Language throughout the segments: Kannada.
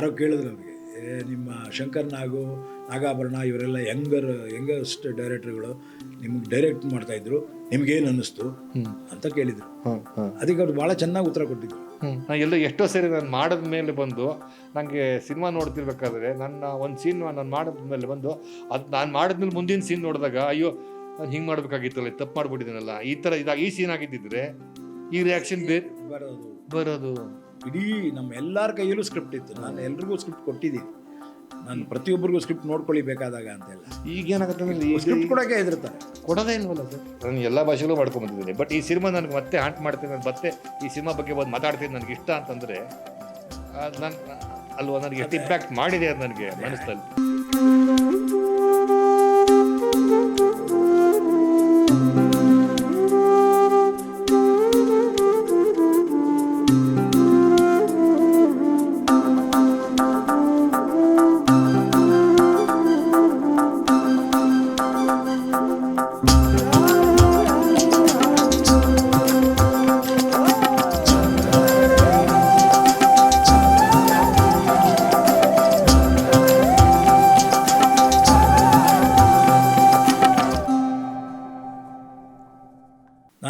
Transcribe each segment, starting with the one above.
ಯಾರೋ ಕೇಳಿದ್ರು ಏ ನಿಮ್ಮ ಶಂಕರ್ ನಾಗು ನಾಗಾಭರಣ ಇವರೆಲ್ಲ ಯಂಗರ್ ಯಂಗಸ್ಟ್ ಡೈರೆಕ್ಟರ್ಗಳು ನಿಮ್ಗೆ ಡೈರೆಕ್ಟ್ ಮಾಡ್ತಾಯಿದ್ರು ನಿಮ್ಗೇನು ಅನ್ನಿಸ್ತು? ಅಂತ ಕೇಳಿದ್ರು. ಅದಕ್ಕೆ ಅವ್ರು ಭಾಳ ಚೆನ್ನಾಗಿ ಉತ್ತರ ಕೊಟ್ಟಿದ್ರು. ನಾನು ಎಲ್ಲೋ ಎಷ್ಟೋ ಸರಿ ನಾನು ಮಾಡಿದ ಮೇಲೆ ಬಂದು ನನಗೆ ಸಿನಿಮಾ ನೋಡ್ತಿರ್ಬೇಕಾದ್ರೆ ನನ್ನ ಒಂದು ಸೀನ್ ನಾನು ಮಾಡಿದ ಮೇಲೆ ಬಂದು ಅದು ನಾನು ಮಾಡಿದ್ಮೇಲೆ ಮುಂದಿನ ಸೀನ್ ನೋಡಿದಾಗ ಅಯ್ಯೋ ನಾನು ಹಿಂಗೆ ಮಾಡಬೇಕಾಗಿತ್ತಲ್ಲ ತಪ್ಪು ಮಾಡ್ಬಿಟ್ಟಿದ್ದೀನಲ್ಲ ಈ ಥರ ಇದಾಗ ಈ ಸೀನ್ ಆಗಿದ್ದಿದ್ರೆ ಈ ರಿಯಾಕ್ಷನ್ ಬೇರೆ ಬರೋದು. ಬರೋದು. ಇಡೀ ನಮ್ಮ ಎಲ್ಲರ ಕೈಯಲ್ಲೂ ಸ್ಕ್ರಿಪ್ಟ್ ಇತ್ತು. ನಾನು ಎಲ್ರಿಗೂ ಸ್ಕ್ರಿಪ್ಟ್ ಕೊಟ್ಟಿದ್ದೀನಿ. ನಾನು ಪ್ರತಿಯೊಬ್ಬರಿಗೂ ಸ್ಕ್ರಿಪ್ಟ್ ನೋಡ್ಕೊಳ್ಳಿ ಬೇಕಾದಾಗ ಅಂತೆಲ್ಲ ಈಗ ಏನಾಗುತ್ತೆ ಅಂದ್ರೆ ಸ್ಕ್ರಿಪ್ಟ್ ಕೊಡೋಕೆ ಹೆದರ್ತಾರೆ. ಕೊಡೋದೇ ಇಲ್ವಲ್ಲ ಸರ್ ನಾನು ಎಲ್ಲ ಭಾಷೆಗಳು ಮಾಡ್ಕೊಂಬಂದಿದ್ದೀನಿ ಬಟ್ ಈ ಸಿನಿಮಾ ನನಗೆ ಮತ್ತೆ ಹಾಂಟ್ ಮಾಡ್ತೀನಿ ನಾನು ಮತ್ತೆ ಈ ಸಿನಿಮಾ ಬಗ್ಗೆ ಬಂದು ಮಾತಾಡ್ತೀನಿ ನನಗೆ ಇಷ್ಟ ಅಂತಂದರೆ ನಾನು ಅಲ್ವಾ ನನಗೆ ಎಷ್ಟು ಇಂಪ್ಯಾಕ್ಟ್ ಮಾಡಿದೆ ಅದು ನನಗೆ ಮನಸ್ಸಲ್ಲಿ.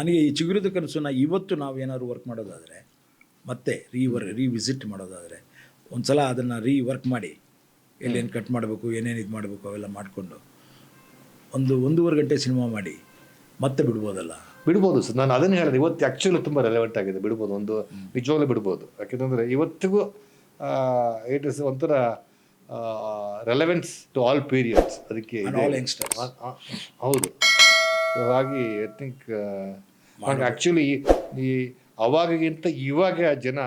ನನಗೆ ಈ ಚಿಗುರಿದ ಕನಸನ್ನು ಇವತ್ತು ನಾವು ಏನಾದ್ರು ವರ್ಕ್ ಮಾಡೋದಾದರೆ ಮತ್ತೆ ರೀವರ್ ರೀವಿಸಿಟ್ ಮಾಡೋದಾದರೆ ಒಂದು ಸಲ ಅದನ್ನು ರೀ ವರ್ಕ್ ಮಾಡಿ ಎಲ್ಲೇನು ಕಟ್ ಮಾಡಬೇಕು ಏನೇನು ಇದು ಮಾಡಬೇಕು ಅವೆಲ್ಲ ಮಾಡಿಕೊಂಡು ಒಂದು ಒಂದೂವರೆ ಗಂಟೆ ಸಿನಿಮಾ ಮಾಡಿ ಮತ್ತೆ ಬಿಡ್ಬೋದಲ್ಲ? ಬಿಡ್ಬೋದು ಸರ್. ನಾನು ಅದನ್ನು ಹೇಳಿದೆ ಇವತ್ತು ಆ್ಯಕ್ಚುಲಿ ತುಂಬ ರೆಲೆವೆಂಟ್ ಆಗಿದೆ ಬಿಡ್ಬೋದು ಒಂದು ನಿಜವಾಗ್ಲೂ ಬಿಡ್ಬೋದು. ಯಾಕೆಂದರೆ ಇವತ್ತಿಗೂ ಇಟ್ ಇಸ್ ಒಂಥರ ರೆಲೆವೆನ್ಸ್ ಟು ಆಲ್ ಪೀರಿಯಡ್ಸ್ ಅದಕ್ಕೆ ಹೌದು. ಹಾಗಾಗಿ ಐ ಥಿಂಕ್ ನನಗೆ ಆ್ಯಕ್ಚುಲಿ ಈ ಅವಾಗಗಿಂತ ಇವಾಗ ಜನ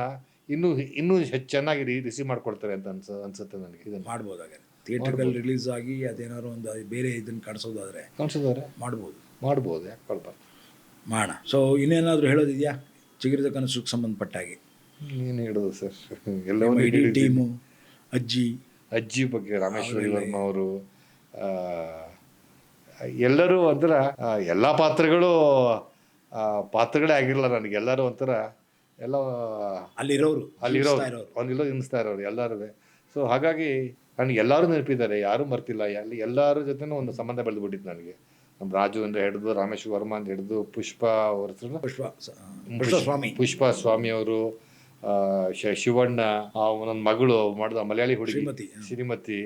ಇನ್ನೂ ಇನ್ನೂ ಹೆಚ್ಚು ಚೆನ್ನಾಗಿ ರಿಸೀವ್ ಮಾಡ್ಕೊಳ್ತಾರೆ ಅಂತ ಅನ್ಸ ಅನ್ಸುತ್ತೆ ನನಗೆ ಇದನ್ನು. ಮಾಡ್ಬೋದಾಗೆ ಅಲ್ಲಿ ರಿಲೀಸ್ ಆಗಿ ಅದೇನಾದ್ರು ಒಂದು ಬೇರೆ ಇದನ್ನು ಕಾಣಿಸೋದಾದ್ರೆ ಕಾಣಿಸೋದಾದ್ರೆ ಮಾಡ್ಬೋದು. ಮಾಡ್ಬೋದು ಯಾಕೆ ಕೊಡ್ಬಾರ್ದು ಮಾಡೋಣ. ಸೊ ಇನ್ನೇನಾದರೂ ಹೇಳೋದಿದೆಯಾ? ಚಿಗಿರಿದ ಕನಸುಗೆ ಸಂಬಂಧಪಟ್ಟಾಗಿ ಏನು ಹೇಳೋದು ಸರ್. ಎಲ್ಲ ಇಡೀ. ಟೀಮು ಅಜ್ಜಿ. ಅಜ್ಜಿ ಬಗ್ಗೆ ರಾಮೇಶ್ವರಿ ವರ್ಮ ಅವರು ಎಲ್ಲರೂ ಅಂದ್ರೆ ಎಲ್ಲ ಪಾತ್ರಗಳು ಪಾತ್ರಗಳೇ ಆಗಿರಲ್ಲ ನನಗೆ. ಎಲ್ಲರೂ ಒಂಥರ ಎಲ್ಲ ಅಲ್ಲಿರೋರು ಅಲ್ಲಿರೋರು ಅಲ್ಲಿರೋ. ಒಂದಿಲ್ಲೋ ಇನ್ನಿಸ್ತಾ ಇರೋರು ಎಲ್ಲರೂ. ಸೊ ಹಾಗಾಗಿ ನನಗೆ ಎಲ್ಲರೂ ನೆನಪಿದ್ದಾರೆ ಯಾರೂ ಮರ್ತಿಲ್ಲ. ಅಲ್ಲಿ ಎಲ್ಲರ ಜೊತೆನೂ ಒಂದು ಸಂಬಂಧ ಬೆಳೆದ್ಬಿಟ್ಟಿತ್ತು ನನಗೆ. ನಮ್ಮ ರಾಜು ಅಂತ ಹಿಡಿದು ರಾಮೇಶ್ ವರ್ಮ ಅಂತ ಹಿಡಿದು ಪುಷ್ಪ ಅವ್ರ ಪುಷ್ಪ ಸ್ವಾಮಿ ಪುಷ್ಪ ಸ್ವಾಮಿ ಅವರು ಶಿವಣ್ಣ ನನ್ನ ಮಗಳು ಮಾಡಿದ ಮಲಯಾಳಿ ಹುಡುಗಿ ಶ್ರೀಮತಿ, ಶ್ರೀಮತಿ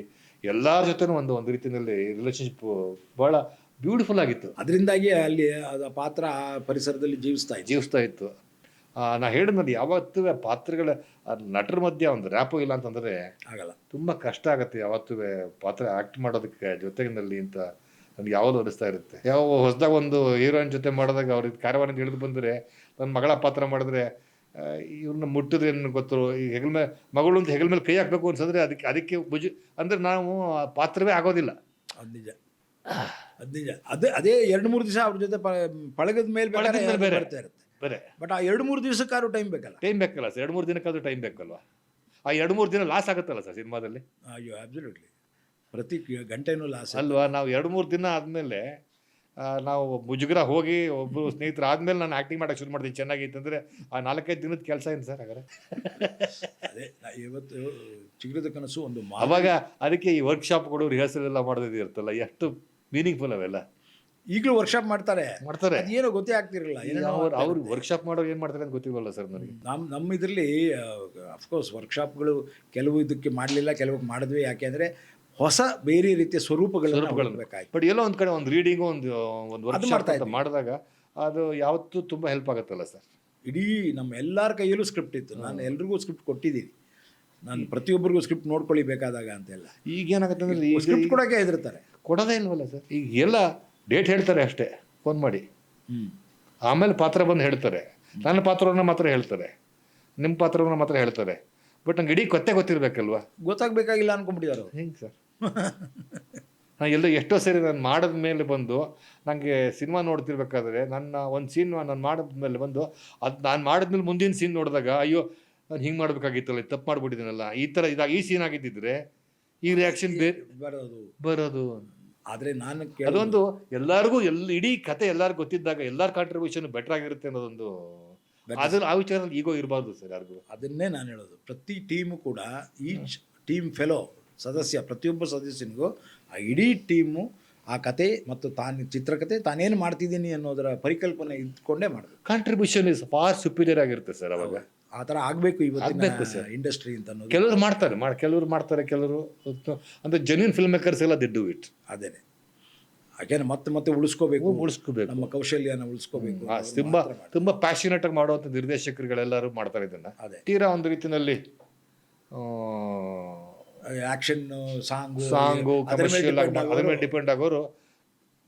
ಎಲ್ಲರ ಜೊತೆನೂ ಒಂದು ಒಂದು ರೀತಿಯಲ್ಲಿ ರಿಲೇಶನ್ಶಿಪ್ ಬಹಳ ಬ್ಯೂಟಿಫುಲ್ ಆಗಿತ್ತು. ಅದರಿಂದಾಗಿ ಅಲ್ಲಿ ಆ ಪಾತ್ರ ಆ ಪರಿಸರದಲ್ಲಿ ಜೀವಿಸ್ತಾ ಇತ್ತು. ಜೀವಿಸ್ತಾ ಇತ್ತು. ನಾ ಹೇಳಿದ್ನಲ್ಲಿ ಯಾವತ್ತೂ ಪಾತ್ರಗಳ ನಟರ ಮಧ್ಯೆ ಒಂದು ರ್ಯಾಪು ಇಲ್ಲ ಅಂತಂದರೆ ಆಗಲ್ಲ. ತುಂಬ ಕಷ್ಟ ಆಗುತ್ತೆ ಯಾವತ್ತೂ ಪಾತ್ರ ಆ್ಯಕ್ಟ್ ಮಾಡೋದಕ್ಕೆ ಜೊತೆಗಿನಲ್ಲಿ ಅಂತ ನನಗೆ ಯಾವಾಗಲೂ ಅನಿಸ್ತಾ ಇರುತ್ತೆ. ಯಾವ ಹೊಸದಾಗ ಒಂದು ಹೀರೋಯಿನ್ ಜೊತೆ ಮಾಡಿದಾಗ ಅವ್ರಿಗೆ ಕಾರ್ಯವಾರ ಇಳಿದು ಬಂದರೆ ನನ್ನ ಮಗಳ ಪಾತ್ರ ಮಾಡಿದ್ರೆ ಇವ್ರನ್ನ ಮುಟ್ಟಿದ್ರೆ ಏನು ಗೊತ್ತು ಈ ಹೆಗಲ ಮೇಲೆ ಮಗಳು ಅಂತ ಹೆಗಲ ಮೇಲೆ ಕೈ ಹಾಕಬೇಕು ಅನ್ಸಿದ್ರೆ ಅದಕ್ಕೆ ಅದಕ್ಕೆ ಭುಜ ಅಂದರೆ ನಾವು ಆ ಪಾತ್ರವೇ ಆಗೋದಿಲ್ಲ. ಅದು ನಿಜ. ಅದು ನಿಜ ಅದೇ ಅದೇ ಎರಡು ಮೂರು ದಿವಸ ಅವ್ರ ಜೊತೆ ಪಳಗದ ಮೇಲೆ ಪಳಗದ ಮೇಲೆ ಬೇರೆ. ಬರ್ತಾ ಇರುತ್ತೆ. ಬೇರೆ. ಬಟ್ ಆ ಎರಡು ಮೂರು ದಿವಸಕ್ಕಾದ್ರೂ ಟೈಮ್ ಬೇಕಲ್ಲ. ಟೈಮ್ ಬೇಕಲ್ಲ ಸರ್. ಎರಡು ಮೂರು ದಿನಕ್ಕಾದ್ರೂ ಟೈಮ್ ಬೇಕಲ್ವಾ? ಆ ಎರಡು ಮೂರು ದಿನ ಲಾಸ್ ಆಗುತ್ತಲ್ಲ ಸರ್ ಸಿನಿಮಾದಲ್ಲಿ? ಅಯ್ಯೋ ಅಬ್ಸಲ್ಯೂಟ್ಲಿ ಪ್ರತಿ ಗಂಟೆನೂ ಲಾಸ್ ಅಲ್ವಾ? ನಾವು ಎರಡು ಮೂರು ದಿನ ಆದಮೇಲೆ ನಾವು ಮುಜುಗರ ಹೋಗಿ ಒಬ್ಬರು ಸ್ನೇಹಿತರು ಆದಮೇಲೆ ನಾನು ಆ್ಯಕ್ಟಿಂಗ್ ಮಾಡೋಕೆ ಶುರು ಮಾಡ್ತೀನಿ. ಚೆನ್ನಾಗಿತ್ತು ಅಂದರೆ ಆ ನಾಲ್ಕೈದು ದಿನದ ಕೆಲಸ ಏನು ಸರ್ ಹಾಗಾದ್ರೆ? ಅದೇ ಇವತ್ತು ಚಿಗುರದ ಕನಸು ಒಂದು ಅವಾಗ ಅದಕ್ಕೆ ಈ ವರ್ಕ್ಶಾಪ್ಗಳು ರಿಹರ್ಸಲ್ ಎಲ್ಲ ಮಾಡೋದಿರ್ತಲ್ಲ ಎಷ್ಟು ಮೀನಿಂಗ್ಫುಲ್ ಅವೆಲ್ಲ. ಈಗಲೂ ವರ್ಕ್ಶಾಪ್ ಮಾಡ್ತಾರೆ. ಮಾಡ್ತಾರೆ. ಏನೋ ಗೊತ್ತೇ ಆಗ್ತಿರಲಿಲ್ಲ. ಏನೋ ಅವ್ರು ವರ್ಕ್ಶಾಪ್ ಮಾಡೋರು ಏನು ಮಾಡ್ತಾರೆ ಅಂತ ಗೊತ್ತಿಲ್ಲ ಸರ್ ನನಗೆ ನಮ್ಮ ನಮ್ಮ ಇದರಲ್ಲಿ ಅಫ್ಕೋರ್ಸ್ ವರ್ಕ್ಶಾಪ್ಗಳು ಕೆಲವು ಇದಕ್ಕೆ ಮಾಡಲಿಲ್ಲ ಕೆಲವು ಮಾಡಿದ್ವಿ. ಯಾಕೆಂದರೆ ಹೊಸ ಬೇರೆ ರೀತಿಯ ಸ್ವರೂಪಗಳನ್ನು. ಬಟ್ ಎಲ್ಲೋ ಒಂದು ಕಡೆ ಒಂದು ರೀಡಿಂಗು ಒಂದು ಒಂದು ವರ್ಕ್ಶಾಪ್ ಮಾಡ್ತಾ ಇದ್ದ ಮಾಡಿದಾಗ ಅದು ಯಾವತ್ತೂ ತುಂಬ ಹೆಲ್ಪ್ ಆಗುತ್ತಲ್ಲ ಸರ್ ಇಡೀ ನಮ್ಮ ಎಲ್ಲರ ಕೈಯಲ್ಲೂ ಸ್ಕ್ರಿಪ್ಟ್ ಇತ್ತು. ನಾನು ಎಲ್ರಿಗೂ ಸ್ಕ್ರಿಪ್ಟ್ ಕೊಟ್ಟಿದ್ದೀನಿ. ನಾನು ಪ್ರತಿಯೊಬ್ಬರಿಗೂ ಸ್ಕ್ರಿಪ್ಟ್ ನೋಡ್ಕೊಳ್ಳಿ ಬೇಕಾದಾಗ ಅಂತೆಲ್ಲ. ಈಗ ಏನಾಗುತ್ತೆ ಅಂದರೆ ಸ್ಕ್ರಿಪ್ಟ್ ಕೊಡೋಕೆ ಹೆದರ್ತಾರೆ. ಕೊಡೋದೇ ಇಲ್ವಲ್ಲ ಸರ್? ಈಗ ಎಲ್ಲ ಡೇಟ್ ಹೇಳ್ತಾರೆ ಅಷ್ಟೇ ಫೋನ್ ಮಾಡಿ. ಆಮೇಲೆ ಪಾತ್ರ ಬಂದು ಹೇಳ್ತಾರೆ. ನನ್ನ ಪಾತ್ರವನ್ನು ಮಾತ್ರ ಹೇಳ್ತಾರೆ. ನಿಮ್ಮ ಪಾತ್ರವನ್ನು ಮಾತ್ರ ಹೇಳ್ತಾರೆ. ಬಟ್ ನಂಗೆ ಇಡೀ ಕೊತ್ತೆ ಗೊತ್ತಿರಬೇಕಲ್ವಾ? ಗೊತ್ತಾಗಬೇಕಾಗಿಲ್ಲ ಅನ್ಕೊಂಡ್ಬಿಟ್ಟಿದ್ದಾರೆ ಹಿಂಗೆ ಸರ್? ನಾನು ಎಲ್ಲ ಎಷ್ಟೋ ಸರಿ ನಾನು ಮಾಡಿದ ಮೇಲೆ ಬಂದು ನನಗೆ ಸಿನಿಮಾ ನೋಡ್ತಿರ್ಬೇಕಾದ್ರೆ ನನ್ನ ಒಂದು ಸೀನ್ ನಾನು ಮಾಡಿದ ಮೇಲೆ ಬಂದು ಅದು ನಾನು ಮಾಡಿದ್ಮೇಲೆ ಮುಂದಿನ ಸೀನ್ ನೋಡಿದಾಗ ಅಯ್ಯೋ ನಾನು ಹಿಂಗೆ ಮಾಡಬೇಕಾಗಿತ್ತಲ್ಲ ತಪ್ಪು ಮಾಡಿಬಿಟ್ಟಿದ್ದೀನಲ್ಲ ಈ ಥರ ಇದಾಗ ಈ ಸೀನ್ ಆಗಿದ್ದಿದ್ರೆ ಈ ರಿಯಾಕ್ಷನ್ ಬೇರೆ ಬರೋದು. ಬರೋದು ಆದರೆ ನಾನು ಅದೊಂದು ಎಲ್ಲರಿಗೂ ಎಲ್ಲಿ ಇಡೀ ಕತೆ ಎಲ್ಲರಿಗೂ ಗೊತ್ತಿದ್ದಾಗ ಎಲ್ಲರ ಕಾಂಟ್ರಿಬ್ಯೂಷನ್ ಬೆಟರ್ ಆಗಿರುತ್ತೆ ಅನ್ನೋದೊಂದು ಅದನ್ನ ಆ ವಿಚಾರದಲ್ಲಿ ಈಗೋ ಇರಬಾರ್ದು ಸರ್ ಯಾರಿಗೂ. ಅದನ್ನೇ ನಾನು ಹೇಳೋದು. ಪ್ರತಿ ಟೀಮು ಕೂಡ ಈಚ್ ಟೀಮ್ ಫೆಲೋ ಸದಸ್ಯ ಪ್ರತಿಯೊಬ್ಬ ಸದಸ್ಯನಿಗೂ ಆ ಇಡೀ ಟೀಮು ಆ ಕತೆ ಮತ್ತು ತಾನು ಚಿತ್ರಕತೆ ತಾನೇನು ಮಾಡ್ತಿದ್ದೀನಿ ಅನ್ನೋದರ ಪರಿಕಲ್ಪನೆ ಇದ್ಕೊಂಡೇ ಮಾಡೋದು ಕಾಂಟ್ರಿಬ್ಯೂಷನ್ ಇಸ್ ಫಾರ್ ಸುಪೀರಿಯರ್ ಆಗಿರುತ್ತೆ ಸರ್ ಅವಾಗ. ಆ ಥರ ಆಗಬೇಕು ಇವತ್ತಿನ. ಇಂಡಸ್ಟ್ರಿ ಅಂತ ಅನ್ನೋದು. ಕೆಲವರು ಮಾಡ್ತಾರೆ ಮಾಡಿ ಕೆಲವರು ಮಾಡ್ತಾರೆ ಕೆಲವರು ಅಂದ್ರೆ ಜೆನ್ಯೂನ್ ಫಿಲ್ಮ್ ಮೇಕರ್ಸ್ ಎಲ್ಲ ದಿಡ್ಡು ಡೂ ಇಟ್ ಅದೇನೆ. ಯಾಕೆಂದ್ರೆ ಮತ್ತೆ ಮತ್ತೆ ಉಳಿಸ್ಕೋಬೇಕು. ಉಳಿಸ್ಕೋಬೇಕು. ನಮ್ಮ ಕೌಶಲ್ಯನ ಉಳಿಸ್ಕೋಬೇಕು. ಆ, ತುಂಬಾ ತುಂಬಾ ಪ್ಯಾಷನೇಟ್ ಆಗಿ ಮಾಡುವಂಥ ನಿರ್ದೇಶಕರುಗಳೆಲ್ಲರೂ ಮಾಡ್ತಾರೆ ಇದನ್ನ. ಅದೇ. ತೀರಾ ಒಂದು ರೀತಿನಲ್ಲಿ ಆಕ್ಷನ್ ಸಾಂಗ್ ಸಾಂಗು ಕಮರ್ಷಿಯಲ್ ಆಗಿ ಅದ್ರ ಮೇಲೆ ಡಿಪೆಂಡ್ ಆಗೋರು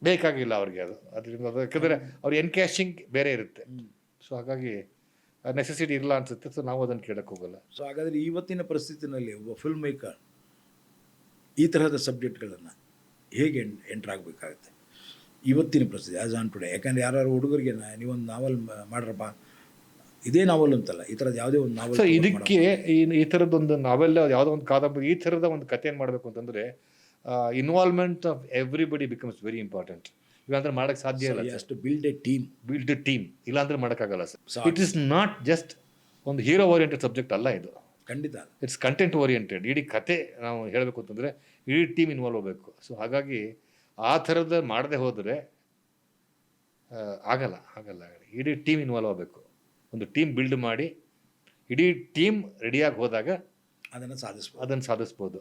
ಬೇಕಾಗಿಲ್ಲ ಅವ್ರಿಗೆ ಅದು. ಅದರಿಂದ ಅದು ಯಾಕಂದ್ರೆ ಅವ್ರ ಎನ್ಕ್ಯಾಶಿಂಗ್ ಬೇರೆ ಇರುತ್ತೆ. ಸೊ ಹಾಗಾಗಿ ನೆಸೆಸಿಟಿ ಇಲ್ಲ ಅನ್ಸುತ್ತೆ ಸೊ ನಾವು ಅದನ್ನು ಕೇಳಕ್ಕೆ ಹೋಗಲ್ಲ. ಸೊ ಹಾಗಾದರೆ ಇವತ್ತಿನ ಪರಿಸ್ಥಿತಿನಲ್ಲಿ ಒಬ್ಬ ಫಿಲ್ಮ್ ಮೇಕರ್ ಈ ತರಹದ ಸಬ್ಜೆಕ್ಟ್ಗಳನ್ನು ಹೇಗೆ ಎಂಟರ್ ಆಗಬೇಕಾಗುತ್ತೆ? ಇವತ್ತಿನ ಪರಿಸ್ಥಿತಿ ಆಸ್ ಆನ್ ಟುಡೇ ಯಾಕಂದ್ರೆ ಯಾರು ಹುಡುಗರಿಗೆ ನೀವೊಂದು ನಾವಲ್ ಮಾಡ್ರಪ್ಪ ಇದೇ ನಾವೆಲ್ ಅಂತಲ್ಲ ಈ ಥರದ್ದು ಯಾವುದೇ ಒಂದು ನಾವಲ್ ಸೊ ಇದಕ್ಕೆ ಈ ಈ ಥರದ್ದೊಂದು ನಾವೆಲ್ಲ ಯಾವುದೋ ಒಂದು ಕಾದಂಬರಿ ಈ ಥರದ ಒಂದು ಕಥೆಯನ್ನು ಮಾಡಬೇಕು ಅಂತಂದ್ರೆ involvement of everybody becomes very important ಇಲ್ಲಾಂದ್ರೆ ಮಾಡಕ್ ಸಾಧ್ಯ ಇಲ್ಲ ಅಷ್ಟು build a team build team ಇಲ್ಲಾಂದ್ರೆ ಮಾಡೋಕ್ಕಾಗಲ್ಲ sir. It is not just ಒಂದು ಹೀರೋ ಓರಿಯೆಂಟೆಡ್ ಸಬ್ಜೆಕ್ಟ್ ಅಲ್ಲ ಇದು. ಖಂಡಿತ. ಇಟ್ಸ್ ಕಂಟೆಂಟ್ ಓರಿಯೆಂಟೆಡ್ ಇಡೀ ಕತೆ ನಾವು ಹೇಳಬೇಕು ಅಂತಂದರೆ ಇಡೀ ಟೀಮ್ ಇನ್ವಾಲ್ವ್ ಆಗಬೇಕು. ಸೊ ಹಾಗಾಗಿ ಆ ಥರದ ಮಾಡದೆ ಹೋದರೆ ಆಗಲ್ಲ ಆಗಲ್ಲ ಆಗಲ್ಲ ಇಡೀ ಟೀಮ್ ಇನ್ವಾಲ್ವ್ ಆಗಬೇಕು. ಒಂದು ಟೀಮ್ ಬಿಲ್ಡ್ ಮಾಡಿ ಇಡೀ ಟೀಮ್ ರೆಡಿಯಾಗಿ ಹೋದಾಗ ಅದನ್ನು ಸಾಧಿಸ್ಬೋದು. ಅದನ್ನು ಸಾಧಿಸ್ಬೋದು.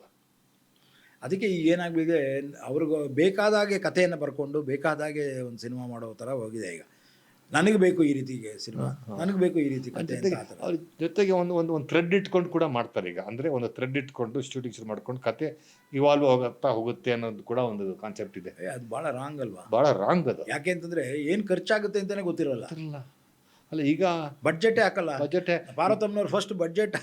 ಅದಕ್ಕೆ ಈಗ ಏನಾಗಲಿದೆ ಅವ್ರಿಗೆ ಬೇಕಾದಾಗೆ ಕಥೆಯನ್ನು ಬರ್ಕೊಂಡು ಬೇಕಾದಾಗೆ ಒಂದು ಸಿನಿಮಾ ಮಾಡೋ ಥರ ಹೋಗಿದೆ ಈಗ. ನನಗೆ ಬೇಕು ಈ ರೀತಿಗೆ ಸಿನಿಮಾ ನನಗೆ ಬೇಕು ಈ ರೀತಿ ಕಥೆ ಅಂತ ಆ ಥರ. ಅವ್ರ ಜೊತೆಗೆ ಒಂದು ಒಂದು ಒಂದು ಥ್ರೆಡ್ ಇಟ್ಕೊಂಡು ಕೂಡ ಮಾಡ್ತಾರೆ ಈಗ. ಅಂದರೆ ಒಂದು ಥ್ರೆಡ್ ಇಟ್ಕೊಂಡು ಶೂಟಿಂಗ್ ಶುರು ಮಾಡ್ಕೊಂಡು ಕತೆ ಇವಾಲ್ವ್ ಹೋಗುತ್ತಾ ಹೋಗುತ್ತೆ ಅನ್ನೋದು ಕೂಡ ಒಂದು ಕಾನ್ಸೆಪ್ಟ್ ಇದೆ. ಏ, ಅದು ಭಾಳ ರಾಂಗ್ ಅಲ್ವಾ? ಭಾಳ ರಾಂಗ್ ಅದು. ಯಾಕೆ ಅಂತಂದ್ರೆ ಏನು ಖರ್ಚಾಗುತ್ತೆ ಅಂತಲೇ ಗೊತ್ತಿರೋಲ್ಲ. ಅಲ್ಲ ಈಗ ಬಡ್ಜೆಟೇ ಹಾಕಲ್ಲ. Budget ಭಾರತಮ್ನವ್ರು first budget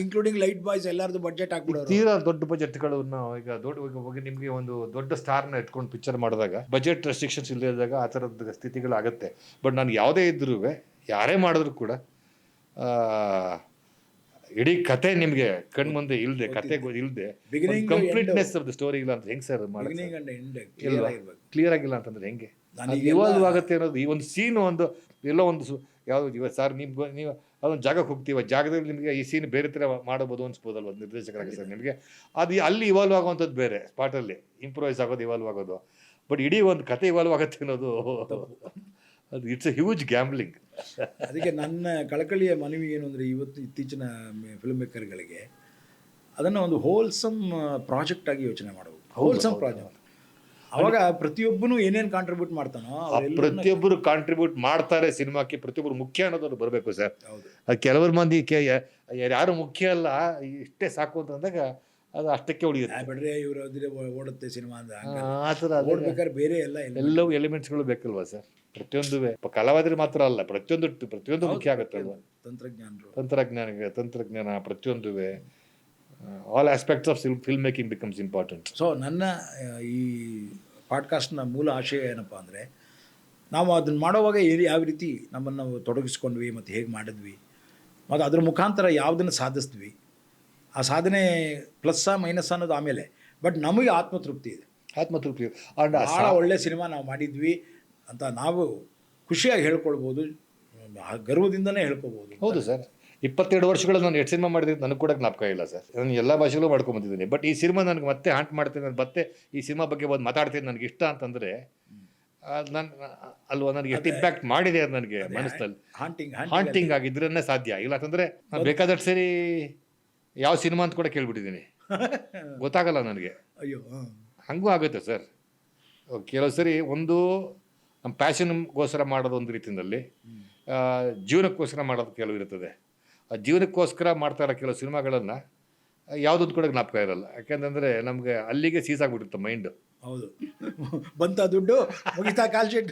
including light boys ಎಲ್ಲರದು ಬಜೆಟ್ ಹಾಕ್ಬಿಡೋರು. ತೀರಾ ದೊಡ್ಡ ಬಜೆಟ್ಗಳು ನಾವು ಈಗ ದೊಡ್ಡ ಹೋಗಿ ನಿಮಗೆ ಒಂದು ದೊಡ್ಡ ಸ್ಟಾರ್ನ ಇಟ್ಕೊಂಡು ಪಿಕ್ಚರ್ ಮಾಡಿದಾಗ ಬಜೆಟ್ ರೆಸ್ಟ್ರಿಕ್ಷನ್ಸ್ ಇಲ್ಲದಾಗ ಇದ್ದಾಗ ಆ ಥರದ ಸ್ಥಿತಿಗಳಾಗುತ್ತೆ. ಬಟ್ ನಾನು ಯಾವುದೇ ಇದ್ರೂ ಯಾರೇ ಮಾಡಿದ್ರು ಕೂಡ ಇಡೀ ಕತೆ ನಿಮಗೆ ಕಣ್ಮುಂದೆ ಇಲ್ಲದೆ ಕತೆ ಇಲ್ಲದೆ ಕಂಪ್ಲೀಟ್ನೆಸ್ ಆಫ್ ದ ಸ್ಟೋರಿ ಇಲ್ಲ ಅಂತ ಹೆಂಗೆ ಸರ್ ಕ್ಲಿಯರ್ ಆಗಿಲ್ಲ ಅಂತಂದ್ರೆ ಹೆಂಗೆ? ಇವಾಲ್ವ್ ಆಗುತ್ತೆ ಅನ್ನೋದು ಈ ಒಂದು ಸೀನ್ ಒಂದು ಎಲ್ಲೋ ಒಂದು ಸು- ಯಾವುದು ಇವತ್ತು ಸರ್ ನೀವು ನೀವು ಅದೊಂದು ಜಾಗಕ್ಕೆ ಹೋಗ್ತೀವಿ ಜಾಗದಲ್ಲಿ ನಿಮಗೆ ಈ ಸೀನ್ ಬೇರೆ ಥರ ಮಾಡಬಹುದು ಅನ್ಸ್ಬೋದಲ್ವ ನಿರ್ದೇಶಕರಾಗಿ ಸರ್ ನಿಮಗೆ? ಅದು ಅಲ್ಲಿ ಇವಾಲ್ವ್ ಆಗುವಂಥದ್ದು ಬೇರೆ ಸ್ಪಾಟಲ್ಲಿ ಇಂಪ್ರೂವೈಸ್ ಆಗೋದು ಇವಾಲ್ವ್ ಆಗೋದು. ಬಟ್ ಇಡೀ ಒಂದು ಕತೆ ಇವಾಲ್ವ್ ಆಗುತ್ತೆ ಅನ್ನೋದು ಅದು ಇಟ್ಸ್ ಎ ಹ್ಯೂಜ್ ಗ್ಯಾಮ್ಲಿಂಗ್ ಅದಕ್ಕೆ ನನ್ನ ಕಳಕಳಿಯ ಮನವಿ ಏನು ಅಂದರೆ ಇವತ್ತು ಇತ್ತೀಚಿನ ಫಿಲ್ಮ್ ಮೇಕರ್ಗಳಿಗೆ ಅದನ್ನು ಒಂದು ಹೋಲ್ಸಮ್ ಪ್ರಾಜೆಕ್ಟ್ ಆಗಿ ಯೋಚನೆ ಮಾಡಬೇಕು. ಹೋಲ್ಸಮ್ ಪ್ರಾಜೆಕ್ಟ್ ಅವಾಗ ಪ್ರತಿಯೊಬ್ಬನು ಏನೇನು ಕಾಂಟ್ರಿಬ್ಯೂಟ್ ಮಾಡ್ತಾನೋ ಪ್ರತಿಯೊಬ್ಬರು ಕಾಂಟ್ರಿಬ್ಯೂಟ್ ಮಾಡ್ತಾರೆ ಸಿನಿಮಾಕ್ಕೆ ಪ್ರತಿಯೊಬ್ಬರು ಮುಖ್ಯ ಅನ್ನೋದವ್ರು ಬರಬೇಕು ಸರ್. ಕೆಲವರು ಮಂದಿ ಕೆ ಯಾರು ಮುಖ್ಯ ಅಲ್ಲ ಇಷ್ಟೇ ಸಾಕು ಅಂತ ಅಂದಾಗ ಅದು ಅಷ್ಟಕ್ಕೆ ಉಳಿಯುತ್ತೆ. ಬಿಡ್ರೆ ಇವರು ಓಡುತ್ತೆ ಸಿನಿಮಾ ಅಂತ. ಆ ಥರ ಓಡ್ಬೇಕಾದ್ರೆ ಬೇರೆ ಎಲ್ಲ ಎಲ್ಲವೂ ಎಲಿಮೆಂಟ್ಸ್ಗಳು ಬೇಕಲ್ವಾ ಸರ್? ಪ್ರತಿಯೊಂದು ಕಲಾವಿದರು ಮಾತ್ರ ಅಲ್ಲ ಪ್ರತಿಯೊಂದು ಪ್ರತಿಯೊಂದು ಮುಖ್ಯ ಆಗುತ್ತೆ ಅಲ್ವಾ? ತಂತ್ರಜ್ಞಾನರು. ತಂತ್ರಜ್ಞಾನ ತಂತ್ರಜ್ಞಾನ ಪ್ರತಿಯೊಂದು all aspects of film making becomes important so ನನ್ನ ಆ, ಈ ಪಾಡ್ಕಾಸ್ಟ್ನ ಮೂಲ ಆಶಯ ಏನಪ್ಪ ಅಂದರೆ ನಾವು ಅದನ್ನು ಮಾಡೋವಾಗ ಏನು ಯಾವ ರೀತಿ ನಮ್ಮನ್ನು ತೊಡಗಿಸ್ಕೊಂಡ್ವಿ ಮತ್ತು ಹೇಗೆ ಮಾಡಿದ್ವಿ ಮತ್ತು ಅದ್ರ ಮುಖಾಂತರ ಯಾವುದನ್ನು ಸಾಧಿಸಿದ್ವಿ ಆ ಸಾಧನೆ ಪ್ಲಸ್ಸ ಮೈನಸ್ ಅನ್ನೋದು ಆಮೇಲೆ. ಬಟ್ ನಮಗೆ ಆತ್ಮತೃಪ್ತಿ ಇದೆ. ಆತ್ಮತೃಪ್ತಿ ಅಂಡ್ ಭಾಳ ಒಳ್ಳೆ ಸಿನಿಮಾ ನಾವು ಮಾಡಿದ್ವಿ ಅಂತ ನಾವು ಖುಷಿಯಾಗಿ ಹೇಳ್ಕೊಳ್ಬೋದು ಗರ್ವದಿಂದನೇ ಹೇಳ್ಕೊಬೋದು ಹೌದು ಸರ್. ಇಪ್ಪತ್ತೆರಡು ವರ್ಷಗಳು ನಾನು ಎಷ್ಟು ಸಿನಿಮಾ ಮಾಡಿದ್ರೆ ನನಗೆ ಕೂಡ ಜ್ಞಾಪಕ ಇಲ್ಲ ಸರ್. ನಾನು ಎಲ್ಲ ಭಾಷೆಗಳು ಮಾಡ್ಕೊಂಬಂದಿದ್ದೀನಿ ಬಟ್ ಈ ಸಿನಿಮಾ ನನಗೆ ಮತ್ತೆ ಹಾಂಟ್ ಮಾಡ್ತೀನಿ ನಾನು ಮತ್ತೆ ಈ ಸಿನಿಮಾ ಬಗ್ಗೆ ಬಂದು ಮಾತಾಡ್ತೀನಿ ನನಗೆ ಇಷ್ಟ ಅಂತಂದರೆ ನಾನು ಅಲ್ವಾ ನನಗೆ ಎಷ್ಟು ಇಂಪ್ಯಾಕ್ಟ್ ಮಾಡಿದೆ ಅದು ನನಗೆ ಮನಸ್ಸಲ್ಲಿ. ಹಾಂಟಿಂಗ್ ಹಾಂಟಿಂಗ್ ಆಗಿದ್ರೇ ಸಾಧ್ಯ. ಇಲ್ಲ ಅಂತಂದ್ರೆ ನಾನು ಬೇಕಾದಷ್ಟು ಸರಿ ಯಾವ ಸಿನಿಮಾ ಅಂತ ಕೂಡ ಕೇಳ್ಬಿಟ್ಟಿದ್ದೀನಿ ಗೊತ್ತಾಗಲ್ಲ ನನಗೆ. ಅಯ್ಯೋ ಹಂಗೂ ಆಗುತ್ತೆ ಸರ್. ಕೆಲವು ಸರಿ ಒಂದು ನಮ್ಮ ಪ್ಯಾಷನ್ಗೋಸ್ಕರ ಮಾಡೋದು ಒಂದು ರೀತಿಯಲ್ಲಿ ಜೀವನಕ್ಕೋಸ್ಕರ ಮಾಡೋದು ಕೆಲವು ಇರ್ತದೆ. ಆ ಜೀವನಕ್ಕೋಸ್ಕರ ಮಾಡ್ತಾ ಇರೋ ಕೆಲವು ಸಿನಿಮಾಗಳನ್ನು ಯಾವುದೊಂದು ಕೂಡ ಜ್ಞಾಪಕ ಇರಲ್ಲ. ಯಾಕೆಂತಂದರೆ ನಮಗೆ ಅಲ್ಲಿಗೆ ಸೀಸ್ ಆಗಿಬಿಡುತ್ತೆ ಮೈಂಡು ಹೌದು. ಬಂತ ದುಡ್ಡು ಮುಗಿತಾ ಕಾಲ್ ಶೀಟ್